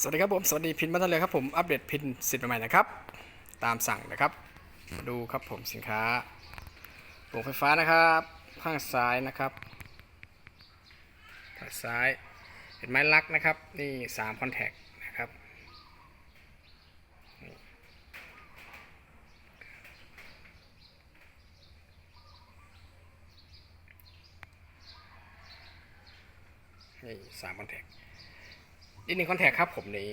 สวัสดีครับผม สวัสดีพินมาทันเลยครับผม อัปเดตพินสิทธิ์ใหม่ๆนะครับ ตามสั่งนะครับมาดูครับผมสินค้าโปร่งไฟฟ้านะครับข้างซ้ายนะครับข้างซ้ายเห็นไม้ลักนะครับ นี่สามคอนแทคนะครับนี่สามคอนแทค อีกหนึ่งคอนแทคครับผมนี่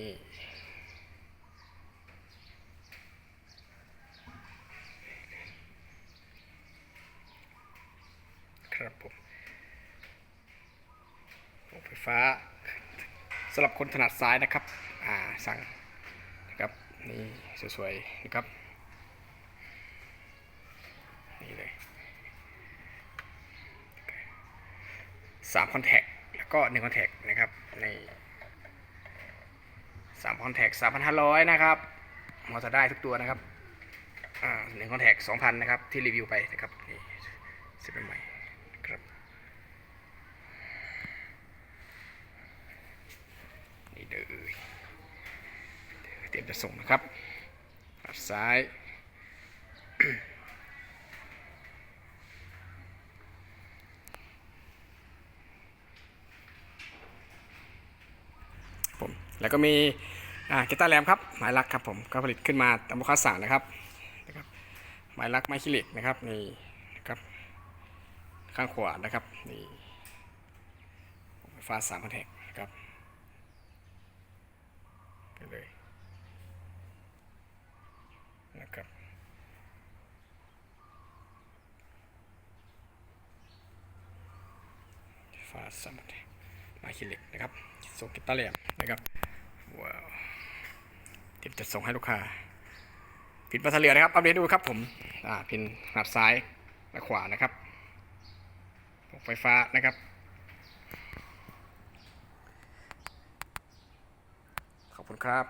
ครับผมไฟฟ้าสำหรับคนถนัดซ้ายนะครับ อ่า สั่งนะครับนี่สวยๆนะครับ นี่เลยสามคอนแทคแล้วก็หนึ่งคอนแทคนะครับนี่ สามคอนแทคสามพันห้าร้อยนะครับมอจะได้ทุกตัวนะครับหนึ่งคอนแทคสองพันนะครับ ที่รีวิวไปนะครับนี่ซื้อเป็นใหม่ครับนี่เด้อเตรียมจะส่งนะครับอัดซ้าย ผม แล้วก็มีกีตาร์แรมครับหมายลักครับผมก็ผลิตขึ้นมาตามลูกค้าสั่งนะครับนะครับหมายลักไม้ขี้เหล็กนะครับนี่นะครับข้างขวานะครับนี่ไฟฟ้าสามพันแทกนะครับไปเลยนะครับฟ้าสามพันแทกไม้ขี้เหล็กนะครับส่งกีตาร์แรมนะครับ ว้าวเดี๋ยวจะส่งให้ลูกค้าพินปัสเลนะครับ อัปเดตดูครับผม อ่า พินขนาดซ้ายและขวานะครับไฟฟ้านะครับ ขอบคุณครับ